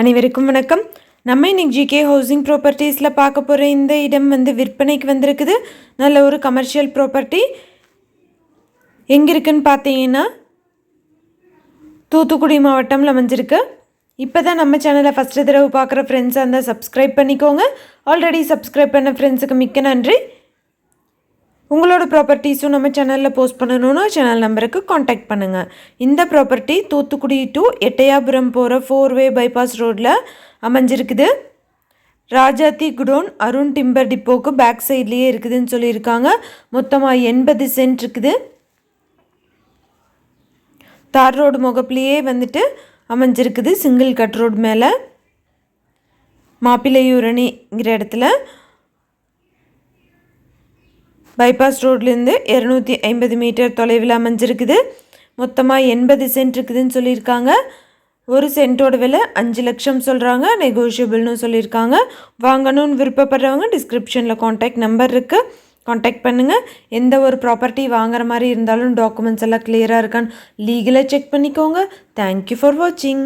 அனைவருக்கும் வணக்கம். நம்ம இன்னைக்கு ஜிகே ஹவுசிங் ப்ராப்பர்ட்டிஸில் பார்க்க போகிற இந்த இடம் வந்து விற்பனைக்கு வந்திருக்குது. நல்ல ஒரு கமர்ஷியல் ப்ராப்பர்ட்டி எங்கே இருக்குன்னு பார்த்தீங்கன்னா தூத்துக்குடி மாவட்டம்ல அமைஞ்சிருக்கு. இப்போ தான் நம்ம சேனலை ஃபஸ்ட்டு தடவை பார்க்குற ஃப்ரெண்ட்ஸாக இருந்தால் சப்ஸ்கிரைப் பண்ணிக்கோங்க. ஆல்ரெடி சப்ஸ்கிரைப் பண்ண ஃப்ரெண்ட்ஸுக்கு மிக்க நன்றி. உங்களோட ப்ராப்பர்ட்டிஸும் நம்ம சேனலில் போஸ்ட் பண்ணணும்னா சேனல் நம்பருக்கு காண்டாக்ட் பண்ணுங்கள் இந்த ப்ராப்பர்ட்டி தூத்துக்குடி டு எட்டயாபுரம் போகிற ஃபோர் வே பைபாஸ் ரோட்டில் அமைஞ்சிருக்குது. ராஜாத்தி குடோன் அருண் டிம்பர் டிப்போக்கு பேக் சைட்லேயே இருக்குதுன்னு சொல்லியிருக்காங்க. மொத்தமாக எண்பது சென்ட் இருக்குது. தார் ரோடு முகப்புலேயே வந்துட்டு அமைஞ்சிருக்குது சிங்கிள் கட் ரோடு மேலே. மாப்பிள்ளையூரணிங்கிற இடத்துல. பைபாஸ் ரோட்லேருந்து இரநூத்தி ஐம்பது மீட்டர் தொலைவில் அமைஞ்சிருக்குது. மொத்தமாக எண்பது சென்ட் இருக்குதுன்னு சொல்லியிருக்காங்க. ஒரு சென்ட்டோட விலை அஞ்சு லட்சம் சொல்கிறாங்க நெகோஷியபிள்னு சொல்லியிருக்காங்க. வாங்கணும்னு விருப்பப்படுறவங்க டிஸ்கிரிப்ஷனில் காண்டாக்ட் நம்பர் இருக்குது காண்டாக்ட் பண்ணுங்கள் எந்த ஒரு ப்ராப்பர்ட்டி வாங்குற மாதிரி இருந்தாலும் டாக்குமெண்ட்ஸ் எல்லாம் கிளியராக இருக்கான்னு. லீகலாக செக் பண்ணிக்கோங்க. தேங்க்யூ ஃபார் வாட்சிங்